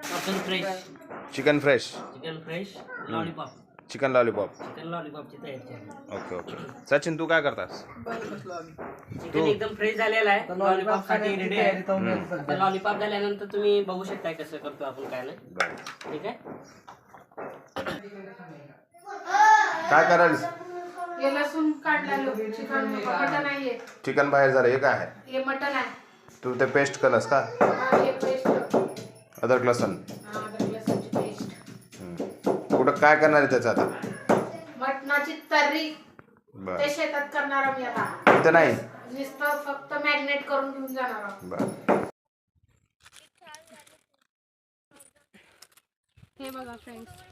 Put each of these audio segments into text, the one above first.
Chicken fresh chicken fresh chicken fresh lollipop chicken lollipop chicken लॉलीपॉपची तयारी आहे. Okay okay Sachin तू काय करतास? चिकन एकदम फ्रेश झालेलं आहे. लॉलीपॉपसाठी रेडी आहे. लॉलीपॉप झाल्यानंतर तुम्ही बघू शकताय कसं करतो आपण काय नाही. बरं. ठीक आहे? काय करायला हे लसूण काढलेलं. चिकन मटन आहे हे. चिकन बाहेर झालं हे काय आहे? हे मटन आहे. तू ते पेस्ट केलंस का? हा, हे पेस्ट अदरक लसण. कुठं काय करणार आहे त्याचं आता? मटणाची तर्री. बरं. ते शेतात करणार आम्ही आता. इथं नाही? नुसतं फक्त मॅग्नेट करून घेऊन जाणार आहोत. बरं. हे बघा फ्रेंड्स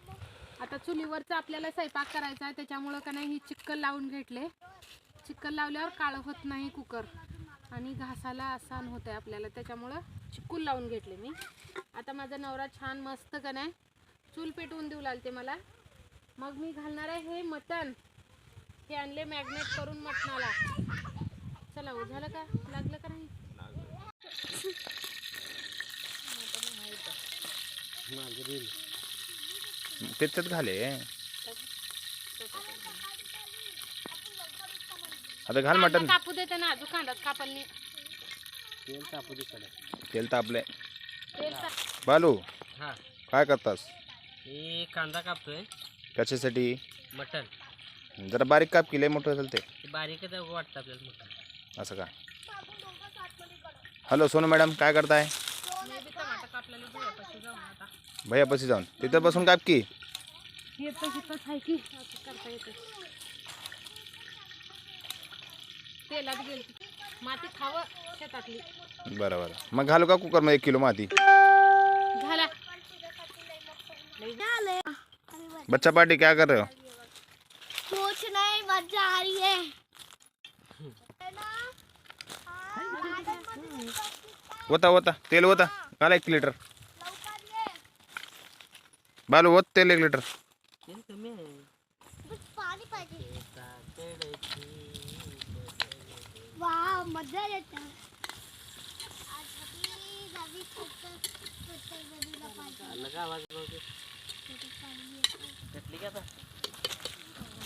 आता चुलीवरचं आपल्याला स्वयंपाक करायचा आहे त्याच्यामुळं का नाही ही चिक्कल लावून घेतले. चिक्कल लावल्यावर काळं होत नाही कुकर. आणि घासाला आसान होत आहे आपल्याला त्याच्यामुळं चिक्कूल लावून घेतले मी. आता माझा नवरा छान मस्त का नाही? चूल पेटवून देऊ लागते मला. मग मी घालणार आहे हे मटण. हे आणले मॅग्नेट करून मटणाला. चला हो झालं का? लागलं का नाही? त्याच्यात घाले. आता घाल मटन कांदा कापू देते ना अजून कांदा कापलनी तेल तापू दे तेल तापले तेल टाक- बालू हा. काय करतास? हे कांदा कापतोय. कशासाठी? मटन जरा बारीक काप केले मोठं असेल ते? ते बारीकच वाटतं आपल्याला मटन असं का? हॅलो सोनू मॅडम काय करताय? मी भुयापाशी जाऊन तिथं बसून काप की येतं आहे की असं करता येतं तेलात गेली. माती खावं. शेतातली बरं बरं मग घालू का कुकरमध्ये एक किलो माती? बच्चा पार्टी क्या कर रहे हो? कुछ नहीं मज़ा आ रही है. होता होता. तेल होता. घाला एक लिटर बालू होत तेल एक लिटर मज़ा येते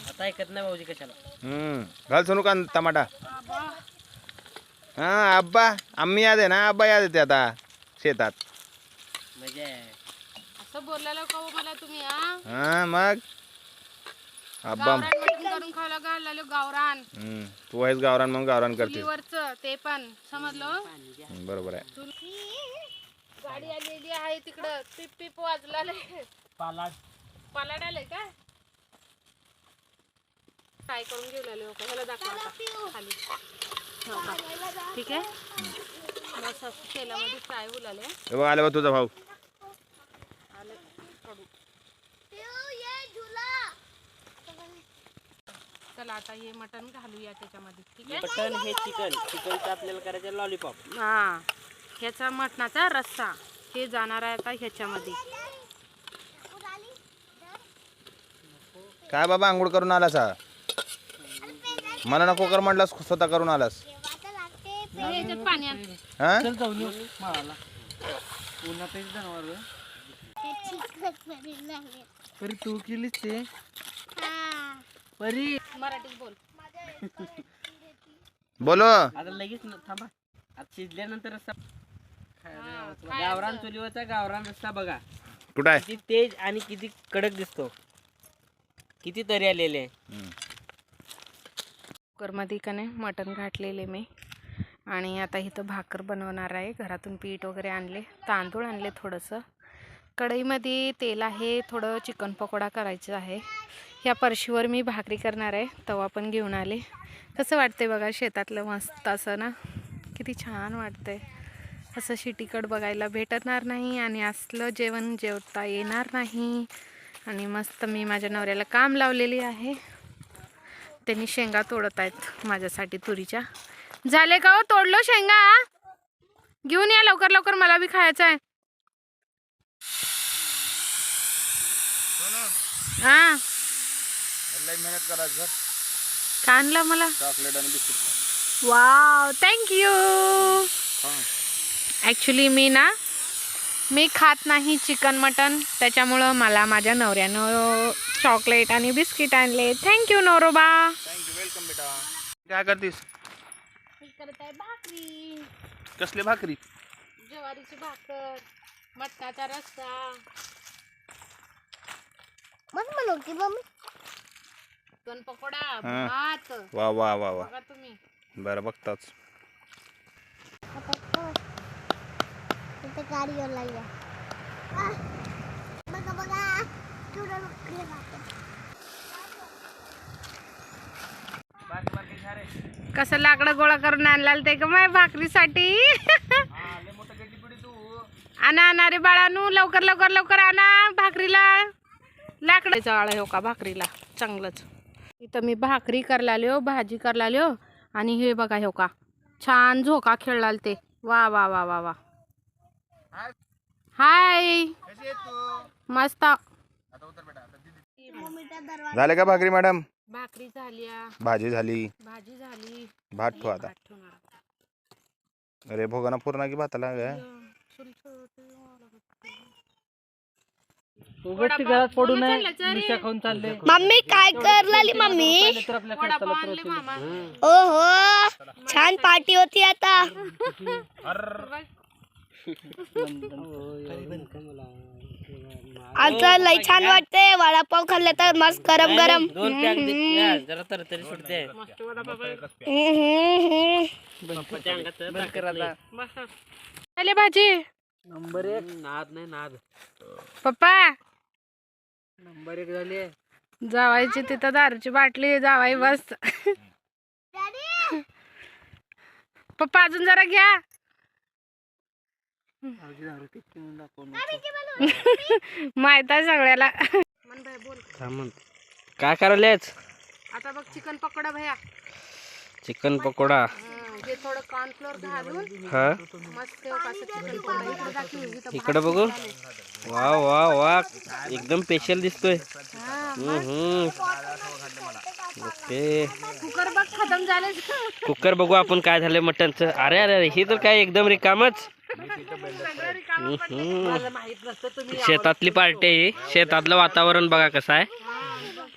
आता ऐकत नाही भाऊजी कशाला हम्म. घाल सोनू का टमाटा. हा अब्बा आम्ही याद आहे ना अब्बा याद येते आता शेतात. मजा आहे असं बोललेलं का हो मला तुम्ही हा? हा मग? अब्बा गावरान मटण करून खायला घाललेलो गावरान. हम्म, तू आहेस गावरान मग गावरान करते ते पण समजलं? बरोबर आहे. गाडी आलेली आहे तिकडं. पिप पिप वाजलाले पालाट पालाड. आलंय का? काय करून घेऊ लागले लोक? ह्याला दाखवा. खाली. ठीक आहे? मस्त असं तेलामध्ये फ्राय होऊ लागले हे बघ आले बघ तुझा भाऊ. आलं कडू. पिऊ, ये झुला चला आता हे मटण घालूया त्याच्यामध्ये. ठीक आहे? मटन हे चिकन. चिकनचं आपल्याला करायचं लॉलीपॉप हा. ह्याचा मटणाचा रस्सा. हे जाणार आहे आता ह्याच्यामध्ये. काय बाबा आंघोळ करून आलास? हा मला नको कर म्हटलास स्वतः करून आलास. आता लागते हे ह्याच्यात पाण्यात हा? चल जाऊन येऊ. माळाला. उन्हातच जनावर. ते चिकन पनीर लागले परी तू केलीस ते? हा परी. मराठीत बोल. बोलो. आता लगेच न- थांबा. आता शिजल्यानंतर हा, गावरान चुलीवरचा गावरान रस्सा बघा. कुठं आहे? किती तेज आणि किती कडक दिसतो. किती तरी आलेले आहे. हम्म. कुकरमध्ये का नाही मटण घातलेले मी. आणि आता इथं भाकर बनवणार आहे. घरातून पीठ वगैरे आणले तांदूळ आणले थोडंसं. कढईमध्ये तेल आहे थोडं चिकन पकोडा करायचं आहे. ह्या परशीवर मी भाकरी करणार आहे. तवा पण घेऊन आले. कसं वाटतंय बघा शेतातलं मस्त असं ना? किती छान वाटतंय. असं शिटीकड बघायला भेटणार नाही आणि असलं जेवण जेवता येणार नाही. आणि मस्त मी माझ्या नवऱ्याला काम लावलेली आहे. त्यांनी शेंगा तोडत आहेत माझ्यासाठी तुरीच्या. झाले का हो? तोडलो शेंगा? घेऊन या लवकर लवकर. मला बी खायचं आहे. हा. मेहनत करायचं का आणलं मला? चॉकलेट आणि biscuit. Wow. Thank you actually मी ना मी खात नाही चिकन मटन. त्याच्यामुळं मला माझ्या नवऱ्यानं चॉकलेट आणि बिस्किट आणले. थँक्यू नवरोबा. थँक्यू वेलकम बेटा. काय करतीस? करत आहे भाकरी. कसली भाकरी? ज्वारीची भाकर मटकाचा रस्सा. मग म्हणू की मम्मी. चिकन पकोडा हा. भात. वा वा वा वा. बघा तुम्ही. बरं बघताच. इथे गाडीवर लागल्या बघा बघा कसं लाकडं गोळा करून आणलाल ते का माय भाकरीसाठी? आणा आणा रे बाळानू लवकर लवकर लवकर आणा भाकरीला. लाकडं आळा हो का भाकरीला? चांगलंच. इथं मी भाकरी करला लिहो भाजी करला लिहो आणि हे बघा हो का छान झोका खेळलाल ते. वा वा वा वा वा. हाय. मस्त. मम्मीचा दरवाज़ा झाले का भाकरी मॅडम? भाकरी झाली भाजी झाली. भाजी झाली. भात ठेव आता. भात अरे भोगाना पूर्ण की भाताला काय मम्मी काय करलाली मम्मी? ओहो छान पार्टी होती आता. आता लय छान वाटते. वडापाव खाल्ले तर मस्त गरम गरम. दोन पॅक दे जरा तर तरी सुटते. पप्पाच्या अंगात आले भाजी. नंबर एक. नाद नाही नाद. पप्पा. नंबर एक झाले जावायची तिथं दारूची बाटली जावाई बस. पप्पा अजून जरा घ्या. माहीत आहे सगळ्याला. काय करायलेच आता बघ चिकन पकोडा भया. चिकन पकोडा. हे थोडं कॉर्नफ्लोअर घालून हा? मस्त असं चिकन पकोडा इकडे दाखव इथं इकडे बघू? वा वा वा. एकदम स्पेशल दिसतोय. ओके. कुकर बघ खतम झाले कुकर बघू आपण काय झालंय मटनचं. अरे अरे हे तर काय एकदम रिकामच. शेतातली पार्टी आहे ही. शेतातलं वातावरण बघा कसं आहे.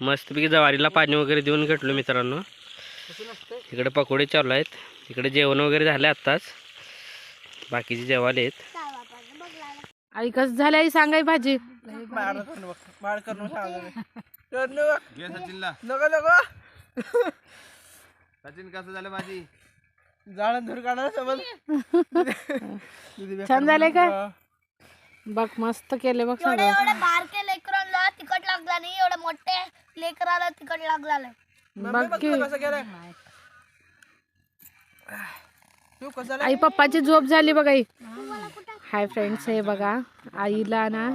मस्तपैकी जवारीला पाणी वगैरे देऊन घेतलो मित्रांनो. इकडे पकोडे चालू आहेत. इकडे जेवण वगैरे झालं आत्ताच. बाकीचे जेवाले आहेत आई कस झालं आई? सांगाय भाजी. सचिन कसं झालं भाजी? छान झाले का? बघ मस्त केले बघ एवढे सगळं. एवढे बारके लेकरांना तिखट लागला नाही एवढे मोठे लेकराला तिखट लागला बघ की. आई पप्पाची झोप झाली बघ आई. हाय फ्रेंड्स हे बघा आईला ना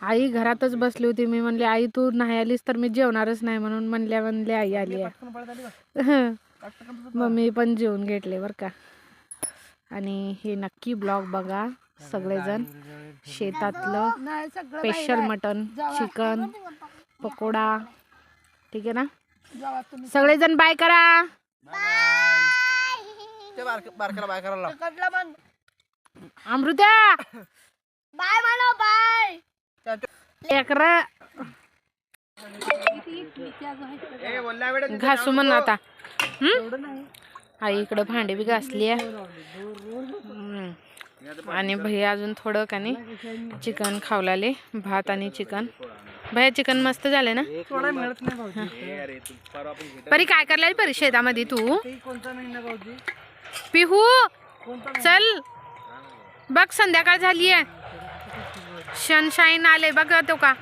आई घरातच बसली होती. मी म्हणले आई तू नाही आलीस तर मी जेवणारच नाही म्हणून म्हणल्या म्हणले आई आली आहे. मम्मी पण जेवून घेतले बरं का. आणि हे नक्की ब्लॉग बघा सगळेजण. शेतातलं स्पेशल मटन चिकन पकोडा. ठीक आहे ना? सगळेजण बाय करा. तिखटला म्हण अमृता! बाय म्हणा बाय. लेकरं. घासू म्हण आता? आई इकडं भांडी बी घासली आहे. आणि भैया अजून थोडं का नाही चिकन खावलाले भात आणि चिकन. भैया चिकन मस्त झाले ना. परी काय करलाय परी शेतामध्ये तू? पिहू चल. बघ संध्याकाळ झाली आहे सनशाईन आले बघ तो का.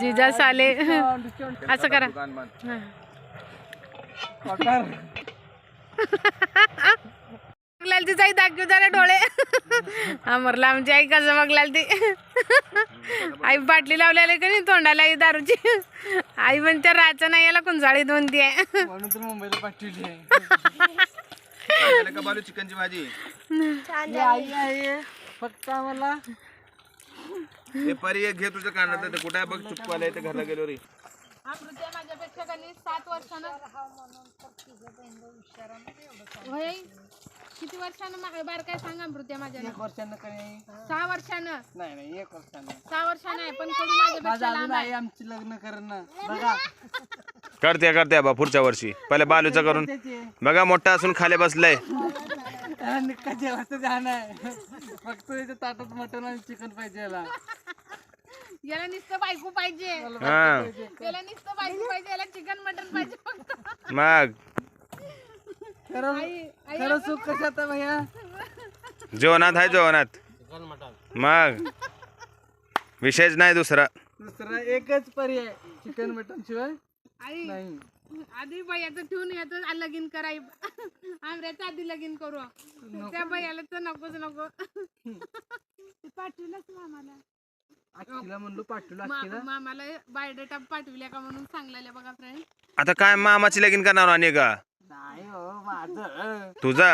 जिजा साले. असं करा. हा. जाई दाखव जरा डोळे. अमरला आमची आई कसं बघलाल ती. आई बाटली लावलेली का नाही तोंडाला आई दारूची? आई म्हणते राचा नाही याला कुंजाळी दोन ती आहे. काय झालं का बालू हे परी एक घे तुझं कानात ते कुठे आहे बघ चुपवायला इथे घरला गेलो रे अमृत्या माझ्यापेक्षा कधी? सात वर्षानं. होय? किती वर्षानं मा- बार काय सांग अमृत्या माझ्या एक वर्षानं काही सहा वर्षानं. नाही नाही एक वर्षानं. सहा वर्षानं आहे पण कोणी माझ्यापेक्षा माझं अजून लांब आई आहे आमची लग्न करणं. बघा. करते करते बा पुढच्या वर्षी. पहिले बालूचं करून. बघा मोठा असून खाली बसलाय. त्याला जेवायचं ध्यान आहे फक्त त्याच्या ताटात मटण आणि चिकन पाहिजे याला. याला नुसतं बायको पाहिजे. हा. याला नुसतं बायको पाहिजे याला चिकन मटन पाहिजे फक्त. मग? खरं खरं सुख कशात आहे भैया? जेवणात आहे जेवणात. मग? विषयच नाही दुसरा. दुसरा एकच पर्याय चिकन मटन शिवाय आई. नाही. आधी बयाचं ठेवून येतो लगीन कराय आमऱ्याचं आधी लगीन करू. त्या बयाला तर नकोच नको. पाठवलंच मामाला म्हणलो पाठवलं बायोडेटा पाठवल्या का म्हणून सांगलेल्या बघा फ्रेंड आता काय मामाची लगीन करणार आणि का नाही हो माझं. तुझा?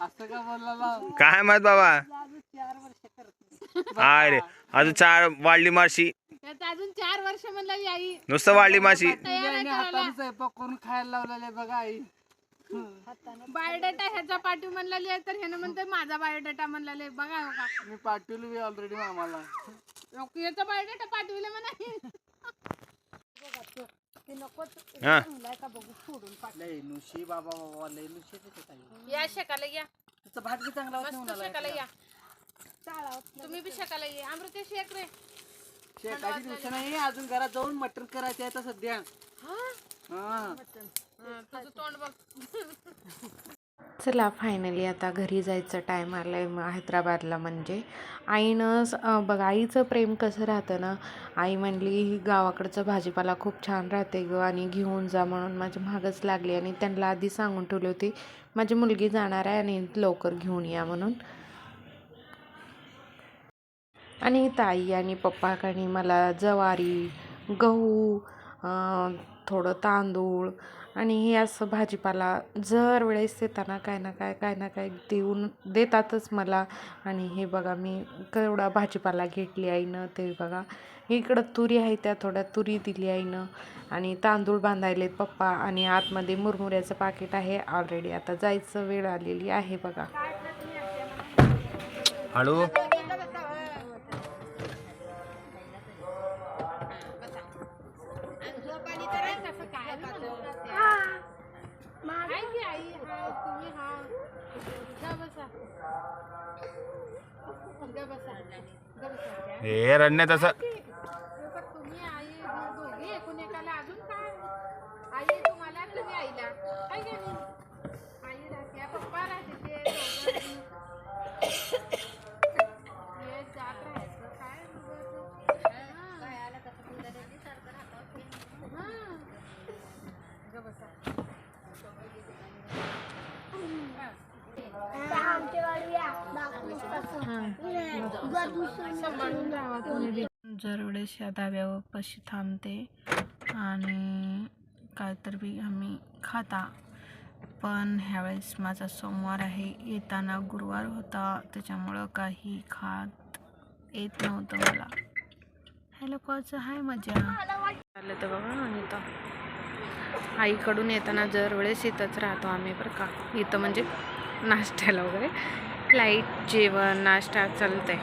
असं का बोलला? काय माहीत बाबा? अरे अजून चार वाढली मारशी त्यात अजून चार वर्ष म्हणलं आई नुसतं वाढली माशी. तयार आहे करायला. हाताने स्वयंपाक करून खायला लावलेले बघा आई. बायोडेटा ह्याचा पाठव म्हणलेली आहे तर ह्यानं म्हणते माझा बायोडेटा म्हणलेले बघा हो का मी पाठवली मी ऑलरेडी मामाला. नको, याचा बायोडेटा पाठविले म्हणा. हा. लय नुशी बाबा बाबा लय नुशी ताई. या शेकाला या. तिचा भात बी चांगला होत मस्त शेकाला या. तुम्ही बी शेकाला ये. अमृते शेक रे. शेकाची दिवस नाही अजून घरात जाऊन मटण करायचं आहे आता सध्या. हा? हं, तुझं तोंड बघ. चला फायनली आता घरी जायचं टाईम आला आहे हैदराबादला म्हणजे. आईनं बघ आईचं प्रेम कसं राहतं ना आई म्हणली गावाकडचं भाजीपाला खूप छान राहते ग आणि घेऊन जा म्हणून माझी महागच लागली. आणि त्यांना आधी सांगून ठेवली होती माझी मुलगी जाणार आहे आणि लवकर घेऊन या म्हणून. आणि ताई आणि पप्पाकडे मला ज्वारी गहू थोडं तांदूळ आणि हे असं भाजीपाला जर वेळेस देताना काय ना काय काय ना काय देऊन देतातच मला. आणि हे बघा मी केवढा भाजीपाला घेतली आईनं ते बघा. इकडं तुरी आहे त्या थोड्या तुरी दिली आईनं आणि तांदूळ बांधायलेत पप्पा आणि आतमध्ये मुरमुऱ्याचं पाकिट आहे. ऑलरेडी आता जायचं वेळ आलेली आहे बघा. हॅलो रडण्यात असं धाब्यापाशी थांबते आणि काहीतरी बी आम्ही खाता. पण ह्यावेळेस माझा सोमवार आहे. येताना गुरुवार होता. त्याच्यामुळं काही खात येत नव्हतं मला. ह्या लोकांचं आहे मजा. आलं तर बघा आणि तर आईकडून येताना जर वेळेस इथंच राहतो आम्ही बरं का. इथं म्हणजे नाश्त्याला वगैरे. लाइट जेवण नाश्ता चालतंय.